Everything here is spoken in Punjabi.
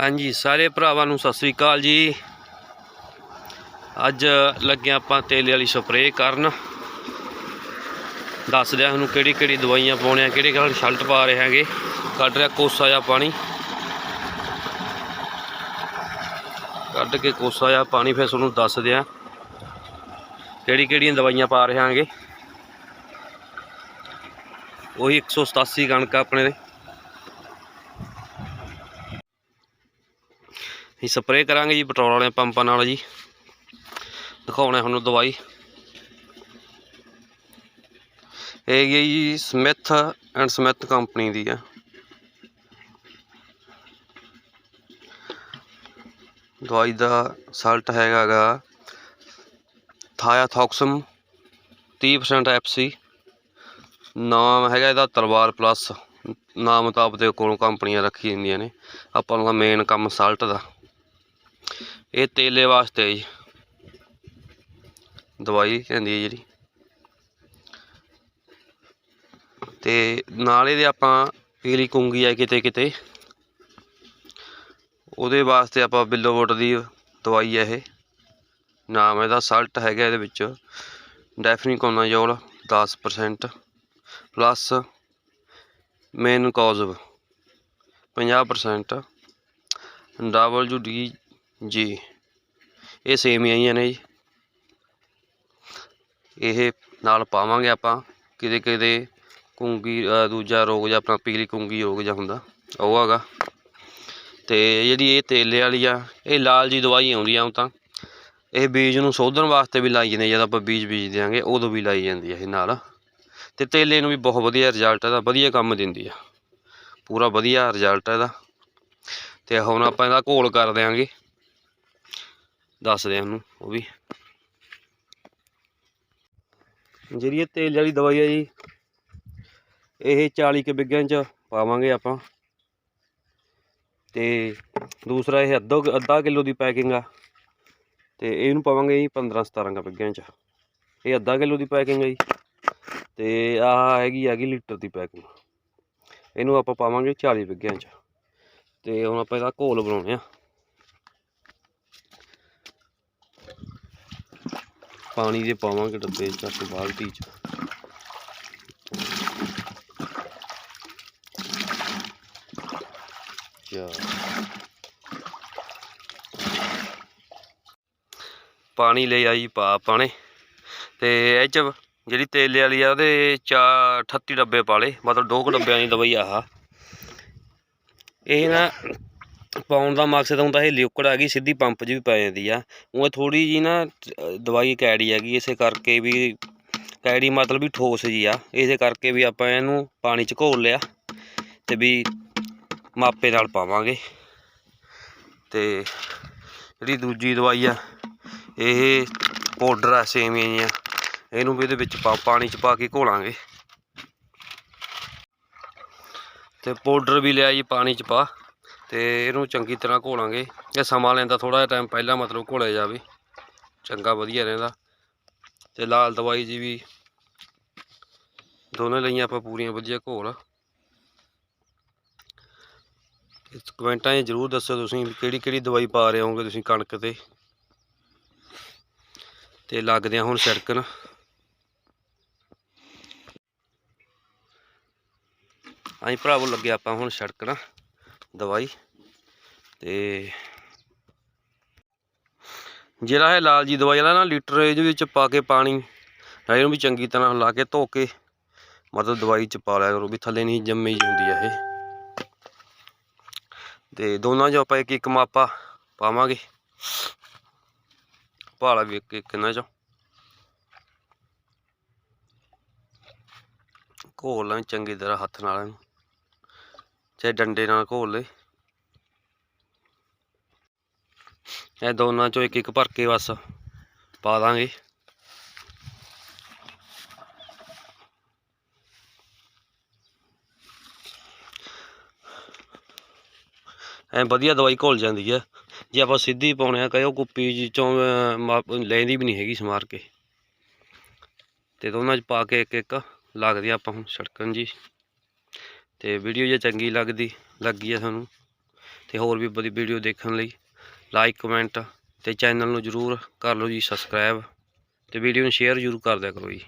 ਹਾਂਜੀ, ਸਾਰੇ ਭਰਾਵਾਂ ਨੂੰ ਸਤਿ ਸ੍ਰੀ ਅਕਾਲ ਜੀ। ਅੱਜ ਲੱਗੇ ਆਪਾਂ ਤੇਲ ਵਾਲੀ ਸਪਰੇਅ ਕਰਨ। ਦੱਸ ਦਿਆਂ ਤੁਹਾਨੂੰ ਕਿਹੜੀ ਕਿਹੜੀ ਦਵਾਈਆਂ ਪਾਉਣੀਆਂ, ਕਿਹੜੇ ਕਿਹੜੇ ਛਲਟ ਪਾ ਰਹੇ ਹੈਗੇ। ਕੱਢ ਰਿਹਾ ਕੋਸਾ ਜਿਹਾ ਪਾਣੀ। ਕੱਢ ਕੇ ਕੋਸਾ ਜਿਹਾ ਪਾਣੀ, ਫਿਰ ਤੁਹਾਨੂੰ ਦੱਸ ਦਿਆਂ ਕਿਹੜੀ ਕਿਹੜੀਆਂ ਦਵਾਈਆਂ ਪਾ ਰਹੇ ਹਾਂਗੇ। ਉਹੀ 187 ਕਣਕ ਆਪਣੇ ਦੇ ਅਸੀਂ ਸਪਰੇਅ ਕਰਾਂਗੇ ਜੀ ਪੈਟਰੋਲ ਵਾਲੇ ਪੰਪਾਂ ਨਾਲ ਜੀ। ਦਿਖਾਉਣਾ ਤੁਹਾਨੂੰ ਦਵਾਈ। ਇਹ ਜੀ ਸਮਿਥ ਐਂਡ ਸਮਿਥ ਕੰਪਨੀ ਦੀ ਆ। ਦਵਾਈ ਦਾ ਸਾਲਟ ਹੈਗਾਗਾ ਥਾਇਆਥੌਕਸਮ 30% ਐਫਸੀ ਨਾਮ ਹੈਗਾ ਇਹਦਾ ਤਲਵਾਰ ਪਲੱਸ ਨਾਮ ਮੁਤਾਬਕ ਦੇ ਕੋਲੋਂ ਕੰਪਨੀਆਂ ਰੱਖੀ ਜਾਂਦੀਆਂ ਨੇ। ਆਪਾਂ ਨੂੰ ਮੇਨ ਕੰਮ ਸਾਲਟ ਦਾ। ਇਹ ਤੇਲੇ ਵਾਸਤੇ ਹੈ ਜੀ। ਦਵਾਈ ਕਹਿੰਦੀ ਹੈ ਜਿਹੜੀ। ਤੇ ਨਾਲੇ ਇਹਦੇ ਆਪਾਂ ਪੀਲੀ ਕੁੰਗੀ ਆ ਕਿਤੇ ਕਿਤੇ। ਉਹਦੇ ਵਾਸਤੇ ਆਪਾਂ ਬਿੱਲੋਵੋਟ ਦੀ ਦਵਾਈ ਹੈ ਇਹ। ਨਾਮ ਇਹਦਾ ਸਲਟ ਹੈਗਾ ਇਹਦੇ ਵਿੱਚ। Difenoconazole 10% plus mancozeb 50% W D G. ਇਹ ਸੇਮ ਹੀ ਆਈਆਂ ਨੇ ਜੀ। ਇਹ ਨਾਲ ਪਾਵਾਂਗੇ ਆਪਾਂ। ਕਿਤੇ ਕਿਤੇ ਕੁੰਗੀ ਦੂਜਾ ਰੋਗ ਜਾਂ ਆਪਣਾ ਪੀਲੀ ਕੁੰਗੀ ਰੋਗ ਜਾਂ ਹੁੰਦਾ, ਉਹ ਹੈਗਾ। ਤੇ ਜਿਹੜੀ ਇਹ ਤੇਲੇ ਵਾਲੀ ਆ, ਇਹ ਲਾਲ ਜੀ ਦਵਾਈ ਆਉਂਦੀ ਆ ਉਹ ਤਾਂ। ਇਹ ਬੀਜ ਨੂੰ ਸੋਧਣ ਵਾਸਤੇ ਵੀ ਲਾਈ ਜਾਂਦੇ ਜਦ ਆਪਾਂ ਬੀਜ ਬੀਜ ਦਿਆਂਗੇ, ਉਦੋਂ ਵੀ ਲਾਈ ਜਾਂਦੀ ਆ ਇਹ ਨਾਲ। ਤੇ ਤੇਲੇ ਨੂੰ ਵੀ ਬਹੁਤ ਵਧੀਆ ਰਿਜ਼ਲਟ ਇਹਦਾ ਵਧੀਆ ਕੰਮ ਦਿੰਦੀ ਆ। ਪੂਰਾ ਵਧੀਆ ਰਿਜ਼ਲਟ ਇਹਦਾ। ਤੇ ਹੁਣ ਆਪਾਂ ਇਹਦਾ ਘੋਲ ਕਰ ਦਿਆਂਗੇ। ਦੱਸਦੇ ਦਿਆਂ ਉਹਨੂੰ, ਉਹ ਵੀ। ਜਿਹੜੀ ਇਹ ਤੇਲ ਵਾਲੀ ਦਵਾਈ ਹੈ ਜੀ, ਇਹ 40 ਕੇ ਬਿੱਗਿਆਂ ਚ ਪਾਵਾਂਗੇ ਆਪਾਂ। ਤੇ ਦੂਸਰਾ ਇਹ ਅੱਧਾ ਅੱਧਾ ਕਿਲੋ ਦੀ ਪੈਕਿੰਗ ਆ। ਤੇ ਇਹਨੂੰ ਪਾਵਾਂਗੇ ਜੀ 15 17 ਕ ਬਿੱਗਿਆਂ ਚ। ਇਹ ਅੱਧਾ ਕਿਲੋ ਦੀ ਪੈਕਿੰਗ ਆ ਜੀ। ਤੇ ਆਹ ਹੈਗੀ ਹੈਗੀ ਲੀਟਰ ਦੀ ਪੈਕਿੰਗ। ਇਹਨੂੰ ਆਪਾਂ ਪਾਵਾਂਗੇ 40 ਬਿੱਗਿਆਂ ਚ। ਤੇ ਹੁਣ ਆਪਾਂ ਇਹਦਾ ਘੋਲ ਬਣਾਉਣੇ ਆ। ਪਾਣੀ ਦੇ ਪਾਵਾਂਗੇ ਡੱਬੇ ਚ, ਤੇ ਬਾਲਟੀ ਚ। ਪਾਣੀ ਲੈ ਆਈ ਪਾ ਪਾਣੇ ਤੇ ਇਹ ਚ ਜਿਹੜੀ ਤੇਲੇ ਵਾਲੀ ਆ, ਉਹਦੇ ਚਾ 38 ਡੱਬੇ ਪਾ ਲਏ। ਮਤਲਬ ਦੋ ਕੁ ਡੱਬਿਆਂ ਦੀ ਦਵਾਈ ਆਹ। ਇਹ ਨਾ ਪਾਉਣ ਦਾ ਮਕਸਦ ਹੁੰਦਾ ਇਹ ਲਿਕੁਇਡ ਹੈਗੀ ਸਿੱਧੀ ਪੰਪ 'ਚ ਵੀ ਪੈ ਜਾਂਦੀ ਆ। ਉਹ ਥੋੜੀ ਜੀ ਨਾ ਦਵਾਈ ਕੈੜੀ ਹੈਗੀ, ਇਸੇ ਕਰਕੇ ਵੀ ਕੈੜੀ ਮਤਲਬ ਵੀ ਠੋਸ ਜੀ ਆ। ਇਸੇ ਕਰਕੇ ਵੀ ਆਪਾਂ ਇਹਨੂੰ ਪਾਣੀ 'ਚ ਘੋਲ ਲਿਆ ਤੇ ਵੀ ਮਾਪੇ ਨਾਲ ਪਾਵਾਂਗੇ। ਤੇ ਜਿਹੜੀ ਦੂਜੀ ਦਵਾਈ ਆ, ਇਹ ਪਾਊਡਰ ਆ, ਸੇਮੀਆਂ ਜੀਆਂ ਇਹਨੂੰ ਵੀ ਇਹਦੇ ਵਿੱਚ ਪਾ, ਪਾਣੀ 'ਚ ਪਾ ਕੇ ਘੋਲਾਂਗੇ। ਤੇ ਪਾਊਡਰ ਵੀ ਲਿਆ ਜੀ, ਪਾਣੀ 'ਚ ਪਾ। ਤੇ ਇਹਨੂੰ ਚੰਗੀ ਤਰ੍ਹਾਂ ਘੋਲਾਂਗੇ। ਇਹ ਸਮਾਂ ਲੈਂਦਾ ਥੋੜਾ ਜਿਹਾ ਟਾਈਮ ਪਹਿਲਾਂ ਮਤਲਬ ਘੋਲਿਆ ਜਾਵੇ। ਚੰਗਾ ਵਧੀਆ ਰਹਿੰਦਾ। ਤੇ ਲਾਲ ਦਵਾਈ ਜੀ ਵੀ ਦੋਨੇ ਲਈਆਂ ਆਪਾਂ ਪੂਰੀਆਂ, ਵਧੀਆ ਘੋਲ। ਕਮੈਂਟਾਂ 'ਚ ਜਰੂਰ ਦੱਸੋ ਤੁਸੀਂ ਕਿਹੜੀ ਕਿਹੜੀ ਦਵਾਈ ਪਾ ਰਹੇ ਹੋਗੇ ਤੁਸੀਂ ਕਣਕ ਤੇ। ਤੇ ਲੱਗਦੇ ਆ ਹੁਣ ਛਿੜਕਣ। ਅਸੀਂ ਭਰਾਵੋ ਲੱਗੇ ਆਪਾਂ ਹੁਣ ਛਿੜਕਣਾ। ਦਵਾਈ ਤੇ ਜਿਹੜਾ ਇਹ ਲਾਲ ਜੀ ਦਵਾਈ ਵਾਲਾ ਨਾ ਲੀਟਰ ਇਹਦੇ ਵਿੱਚ ਪਾ ਕੇ ਪਾਣੀ ਇਹਨੂੰ ਵੀ ਚੰਗੀ ਤਰ੍ਹਾਂ ਲਾ ਕੇ ਧੋ ਕੇ ਮਤਲਬ ਦਵਾਈ ਚ ਪਾ ਲਿਆ ਕਰੋ ਵੀ ਥੱਲੇ ਨਹੀਂ ਜੰਮੀ ਜਿਹੀ ਹੁੰਦੀ ਆ ਇਹ। ਤੇ ਦੋਨਾਂ 'ਚੋਂ ਆਪਾਂ ਇੱਕ ਇੱਕ ਮਾਪਾ ਪਾਵਾਂਗੇ। ਭਾਲਾ ਵੀ ਇੱਕ ਇੱਕ ਇਹਨਾਂ 'ਚੋਂ। ਘੋਲ ਲਾਂ ਚੰਗੀ ਤਰ੍ਹਾਂ ਹੱਥ ਨਾਲ ਇਹਨੂੰ। ਚਾਹੇ ਡੰਡੇ ਨਾਲ ਘੋਲ ਲੈ ਇਹ ਦੋਨਾਂ ਚੋਂ ਇੱਕ ਇੱਕ ਭਰ ਕੇ ਬਸ ਪਾ ਦਾਂਗੇ। ਐ ਵਧੀਆ ਦਵਾਈ ਘੋਲ ਜਾਂਦੀ ਹੈ ਜੇ ਆਪਾਂ ਸਿੱਧੀ ਪਾਉਣੇ ਆ ਕਹੋ ਕੁੱਪੀ ਜੀ ਚੋਂ ਅਹ, ਲੈਂਦੀ ਵੀ ਨਹੀਂ ਹੈਗੀ ਸਮਾਰ ਕੇ। ਤੇ ਦੋਨਾਂ 'ਚ ਪਾ ਕੇ ਇੱਕ ਇੱਕ ਲੱਗਦੀ ਆਪਾਂ ਹੁਣ ਛੜਕਣ ਜੀ। ਤੇ ਵੀਡੀਓ ਜੇ ਚੰਗੀ ਲੱਗਦੀ, ਲੱਗੀ ਆ ਤੁਹਾਨੂੰ, ਤੇ ਹੋਰ ਵੀ ਬੜੀ ਵੀਡੀਓ ਦੇਖਣ ਲਈ ਲਾਈਕ ਕਮੈਂਟ ਤੇ ਚੈਨਲ ਨੂੰ ਜਰੂਰ ਕਰ ਲਓ ਜੀ ਸਬਸਕ੍ਰਾਈਬ ਤੇ ਵੀਡੀਓ ਨੂੰ ਸ਼ੇਅਰ ਜਰੂਰ ਕਰ ਦਿਆ ਕਰੋ ਜੀ।